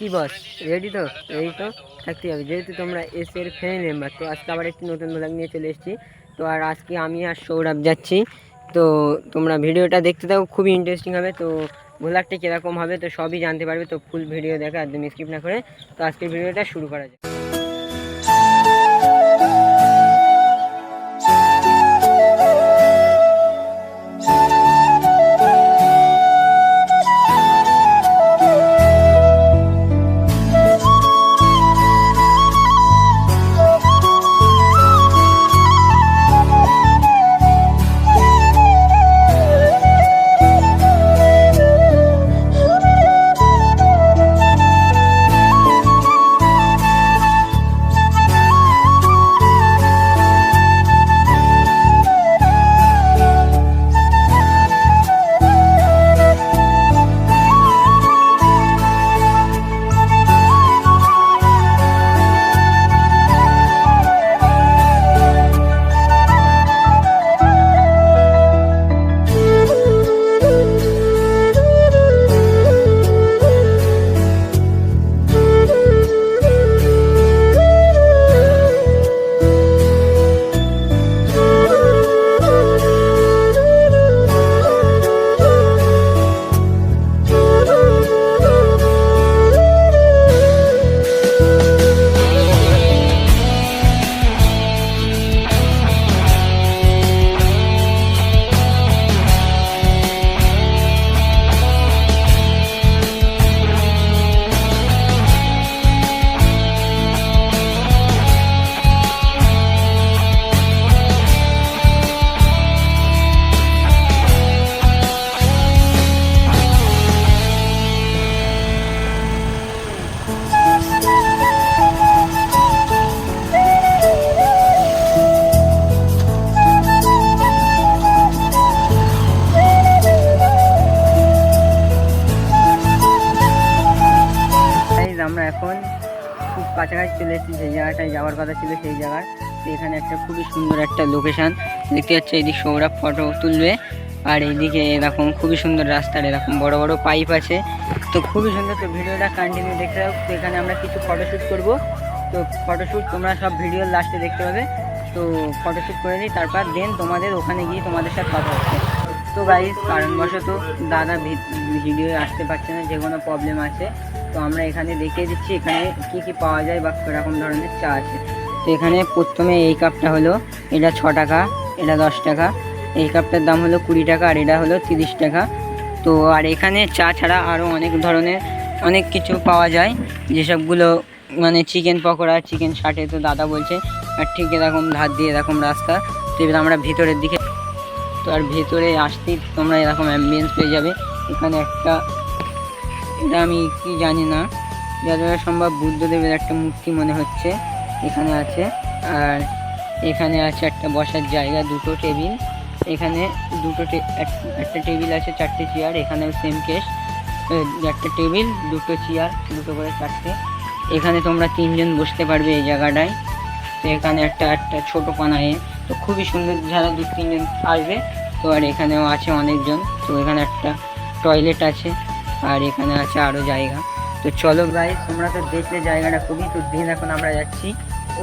কি বস রেডি তো? রেডি তো? থাকতে হবে। যেহেতু তোমরা এস এর মেম্বার তো আজকে আবার একটি নতুন ব্লগ নিয়ে চলে এসেছি। তো আর আজকে আমি আর সৌরভ যাচ্ছি। তো তোমরা ভিডিওটা দেখতে থাকো, খুবই ইন্টারেস্টিং হবে। তো ব্লগটা কীরকম হবে, তো সবই জানতে পারবে। তো ফুল ভিডিও দেখা, একদম স্কিপ না করে। তো আজকের ভিডিওটা শুরু করা যায় কাছাকাছি চলে এসেছি সেই জায়গাটায় যাওয়ার কথা ছিল সেই জায়গার। এখানে একটা খুবই সুন্দর একটা লোকেশন দেখতে পাচ্ছি, এদিক সৌরভ ফটো তুলবে। আর এইদিকে এরকম খুবই সুন্দর রাস্তার এরকম বড় বড় পাইপ আছে। তো খুবই সুন্দর, তো ভিডিওটা কন্টিনিউ দেখতে থাকো। তো এখানে আমরা কিছু ফটোশ্যুট করব। তো ফটোশ্যুট তোমরা সব ভিডিওর লাস্টে দেখতে পাবে। তো ফটোশ্যুট করে নিই, তারপর দেন তোমাদের ওখানে গিয়ে তোমাদের সাথে কথা হচ্ছে তো গাইজ কারণবশত দাদা ভিডিও আসতে পারছে না, যে কোনো প্রবলেম আছে। তো আমরা এখানে দেখিয়ে দিচ্ছি এখানে কি কি পাওয়া যায় বা কীরকম ধরনের চা আছে। তো এখানে প্রথমে এই কাপটা হলো, এটা ছ টাকা, এটা দশ টাকা। এই কাপটার দাম হলো কুড়ি টাকা আর এটা হলো তিরিশ টাকা। তো আর এখানে চা ছাড়া আরও অনেক ধরনের, অনেক কিছু পাওয়া যায়। যেসবগুলো মানে চিকেন পকোড়া, চিকেন ষাটে তো দাদা বলছে, আর ঠিক এরকম ধার দিয়ে এরকম রাস্তা। তো এবার আমরা ভিতরের দিকে তো আর ভেতরে আসতেই তোমরা এরকম অ্যাম্বিয়েন্স পেয়ে যাবে। এখানে একটা এটা আমি কি জানি না। যতটা সম্ভব বুদ্ধদেবের একটা মূর্তি মনে হচ্ছে এখানে আছে। আর এখানে আছে একটা বসার জায়গা, দুটো টেবিল। এখানে দুটো একটা টেবিল আছে, চারটে চেয়ার। এখানেও সেম কেস একটা টেবিল, দুটো চেয়ার, দুটো করে চারটে। এখানে তোমরা তিনজন বসতে পারবে এই জায়গাটায়। তো এখানে একটা একটা ছোটো পানায় তো খুবই সুন্দর যারা দু তিনজন আসবে। তো আর এখানেও আছে অনেকজন। তো এখানে একটা টয়লেট আছে। আর এখানে আছে আরও জায়গা। তো চলো গাই তোমরা তো দেখলে জায়গাটা খুবই, তো দিন এখন আমরা যাচ্ছি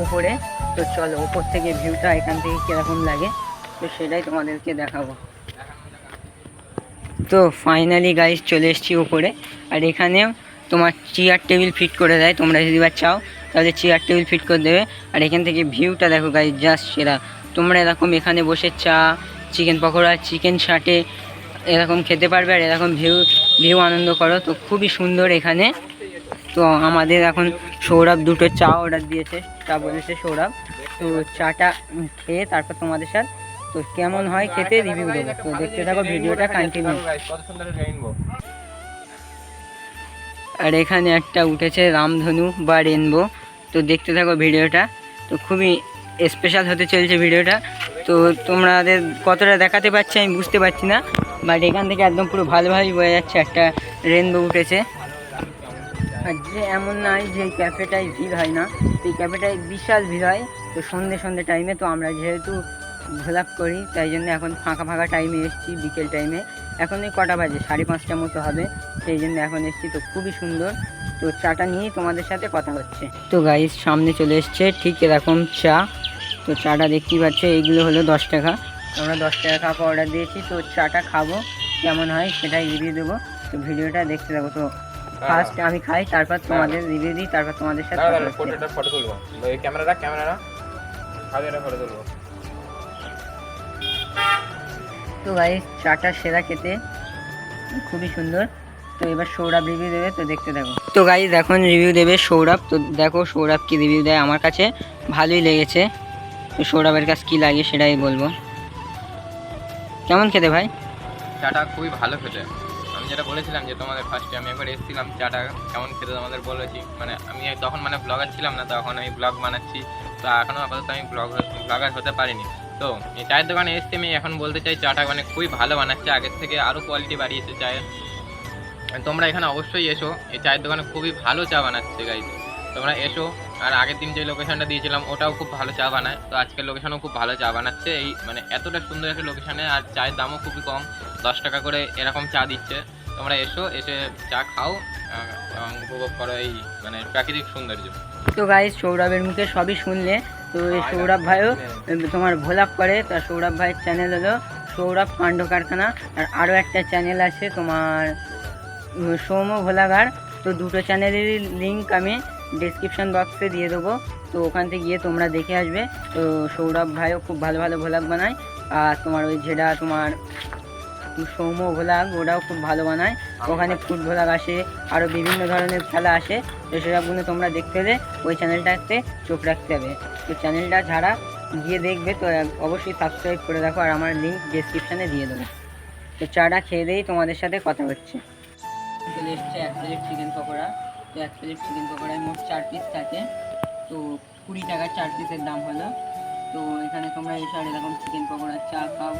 উপরে। তো চলো, উপর থেকে ভিউটা এখান থেকে কীরকম লাগে, তো সেটাই তোমাদেরকে দেখাবো। তো ফাইনালি গাইস চলে এসেছি উপরে। আর এখানেও তোমার চেয়ার টেবিল ফিট করে দেয়, তোমরা যদি বা চাও, তাহলে চেয়ার টেবিল ফিট করে দেবে। আর এখান থেকে ভিউটা দেখো গাইস জাস্ট সেরা। তোমরা এরকম এখানে বসে চা চিকেন পকোড়া চিকেন শাটে এরকম খেতে পারবে, আর এরকম ভিউ ভিউ আনন্দ করো। তো খুবই সুন্দর এখানে। তো আমাদের এখন সৌরভ দুটো চা অর্ডার দিয়েছে। চা বলেছে সৌরভ। তো চাটা খেয়ে তারপর তোমাদের সাথে তো কেমন হয় খেতে রিভিউ দেবো। তো দেখতে থাকো ভিডিওটা কন্টিনিউ আর এখানে একটা উঠেছে রামধনু বা রেনবো তো দেখতে থাকো ভিডিওটা। তো খুবই স্পেশাল হতে চলছে ভিডিওটা। তো তোমাদের কতটা দেখাতে পারছি আমি বুঝতে পারছি না। বাট এখান থেকে একদম পুরো ভালোভাবেই বোঝা যাচ্ছে একটা রেনবো উঠেছে। আর যে এমন নয় যে ক্যাফেটায় ভিড় হয় না। এই ক্যাফেটায় বিশাল ভিড় হয়। তো সন্ধে সন্ধে টাইমে তো আমরা যেহেতু ভ্লগ করি, তাই জন্য এখন ফাঁকা ফাঁকা টাইমে এসেছি বিকেল টাইমে এখন এই কটা বাজে, সাড়ে পাঁচটা মতো হবে। সেই জন্য এখন এসেছি তো খুবই সুন্দর। তো চাটা নিয়েই তোমাদের সাথে কথা হচ্ছে। তো গাইস সামনে চলে এসছে, ঠিক এরকম চা। তো চাটা দেখতেই পাচ্ছ, এইগুলো হলো দশ টাকা। আমরা দশ টাকা কাপ অর্ডার দিয়েছি তো চাটা খাব কেমন হয় সেটাই রিভিউ দেবো। তো ভিডিওটা দেখতে থাকো তো ফার্স্ট আমি খাই তারপর তোমাদের রিভিউ দিই তারপর তোমাদের সাথে। ফটোটা ফটো তুলবো। ক্যামেরাটা ক্যামেরাটা ফটো তুলবো। তো গাইস চাটা সেরা খেতে। খুবই সুন্দর। তো এবার সৌরভ রিভিউ দেবে তো দেখতে থাকো। তো গাইস এখন রিভিউ দেবে সৌরভ। তো দেখো সৌরভ কি রিভিউ দেয় আমার কাছে। ভালোই লেগেছে। তো সৌরভের কাছে কি লাগে সেটাই বলব। কেমন খেতে ভাই? চাটা খুবই ভালো খেতে। আমি যেটা বলেছিলাম যে তোমাদের ফার্স্টে আমি একবার এসেছিলাম চাটা কেমন খেতে তোমাদের বলেছি। মানে আমি তখন মানে ব্লগার ছিলাম না, তখন আমি ব্লগ বানাচ্ছি। তো এখনও আপাতত আমি ব্লগ ব্লগার হতে পারিনি। তো এই চায়ের দোকানে এসে আমি, এখন বলতে চাই চাটা মানে খুবই ভালো বানাচ্ছে। আগের থেকে আরও কোয়ালিটি বাড়িয়েছে চায়ের। তোমরা এখানে অবশ্যই এসো। এই চায়ের দোকানে খুবই ভালো চা বানাচ্ছে গাইজ তোমরা এসো। আর আগের দিন যে লোকেশনটা দিয়েছিলাম ওটাও খুব ভালো চা বানায়। তো আজকের লোকেশনও খুব ভালো চা বানাচ্ছে। এই মানে এতটা সুন্দর একটা লোকেশানে আর চায়ের দামও খুবই কম। দশ টাকা করে এরকম চা দিচ্ছে। তোমরা এসো এসে চা খাও এবং উপভোগ করো এই মানে প্রাকৃতিক সৌন্দর্য। তো গাইস সৌরভের মুখে সবই শুনলে। তো এই সৌরভ ভাইও তোমার ভোলাপ করে। তা সৌরভ ভাইয়ের চ্যানেল হলো সৌরভ কাণ্ড কারখানা। আর আরও একটা চ্যানেল আছে তোমার সৌম্য ভোলাগার তো দুটো চ্যানেলেরই লিঙ্ক আমি ডিসক্রিপশন বক্সে দিয়ে দেবো। তো ওখান থেকে গিয়ে তোমরা দেখে আসবে। তো সৌরভ ভাইও খুব ভালো ভালো ভোলাগ বানায়। আর তোমার ওই যেটা তোমার সৌম্য ভোলাগ ওটাও খুব ভালো বানায়। ওখানে ফুড ভোলাগ আসে আরও বিভিন্ন ধরনের খেলা আসে। তো সেসবগুলো তোমরা দেখতে হলে ওই চ্যানেলটাতে চোখ রাখতে হবে। তো চ্যানেলটা যারা গিয়ে দেখবে, তো অবশ্যই সাবস্ক্রাইব করে রাখো। আর আমার লিঙ্ক ডেসক্রিপশানে দিয়ে দেবো। তো চাটা খেয়ে দিয়েই তোমাদের সাথে কথা হচ্ছে। চলে এসছে এক প্লেট চিকেন পকোড়া। তো এক প্লেট চিকেন পকোড়ায় মোট চার পিস থাকে। তো কুড়ি টাকার চার পিসের দাম হলো। তো এখানে তোমরা এসে আর এরকম চিকেন পকোড়া চা খাও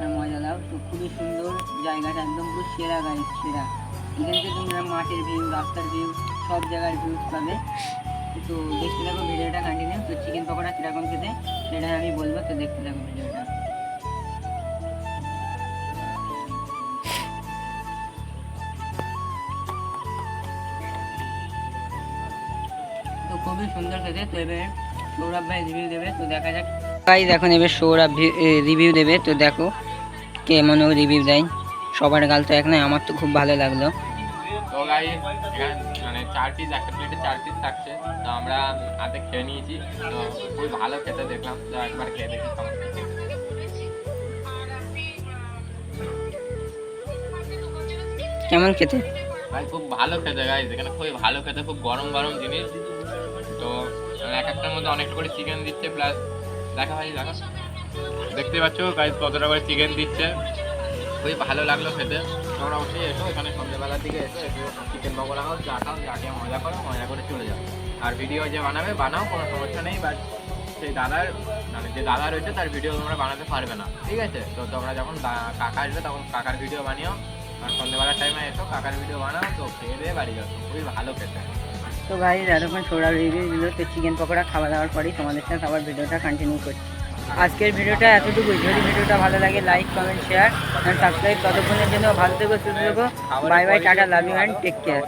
আর মজা দাও। তো খুবই সুন্দর জায়গাটা, একদম পুরো সেরা গাড়ি সেরা। এখান থেকে তোমরা মাঠের ভিউ রাস্তার ভিউ সব জায়গার ভিউ পাবে। তো দেখতে থাকো ভিডিওটা কন্টিনিউ তো চিকেন পকোড়া কীরকম খেতে সেটা আমি বলব। তো দেখতে থাকো ভিডিওটা। খুবই সুন্দর খেতে তো এবার সৌরভ ভাই রিভিউ দেবে তো দেখা যাক। ভাই এখন এবার সৌরভ রিভিউ দেবে তো দেখো কেমন ও রিভিউ দেয়। সবার গাল তো এক নয় আমার তো খুব ভালো লাগল। তো গাই মানে চার পিস একটা প্লেটে চার পিস থাকছে তো আমরা আধে খেয়ে নিয়েছি তো খুবই ভালো খেতে দেখলাম। তো একবার খেয়ে দেখি কেমন খেতে। কেমন খেতে? ভাই খুব ভালো খেতে গাই এখানে খুবই ভালো খেতে খুব গরম গরম জিনিস। মধ্যে অনেকটা করে চিকেন দিচ্ছে প্লাস দেখা হয় দেখো দেখতে পাচ্ছ গাইজ কতটা করে চিকেন দিচ্ছে। খুবই ভালো লাগল খেতে। তোমরা অবশ্যই এসো, এখানে সন্ধ্যেবেলার দিকে এসো এসে চিকেন পকোড়া খাও, চা খাও চা খেয়ে মজা করো, মজা করে চলে যাও। আর ভিডিও যে বানাবে, বানাও, কোনো সমস্যা নেই বাট সেই দাদার মানে যে দাদা রয়েছে, তার ভিডিও তোমরা বানাতে পারবে না, ঠিক আছে? তো তোমরা যখন কাকা আসবে, তখন কাকার ভিডিও বানিও। আর সন্ধ্যেবেলার টাইমে এসো, কাকার ভিডিও বানাও, তো খেয়ে দিয়ে বাড়ি যাও। খুবই ভালো খেতে। তো ভাই এতক্ষণ সৌরভ রিভিউ দিল, তো চিকেন পকোড়া খাওয়া দাওয়ার পরেই তোমাদের সাথে আবার ভিডিওটা কন্টিনিউ করছি। আজকের ভিডিওটা এতটুকু যদি ভিডিওটা ভালো লাগে লাইক কমেন্ট শেয়ার সাবস্ক্রাইব ততক্ষণের জন্য ভালো থেকো, সুস্থ থেকো। Bye bye tata love you and take care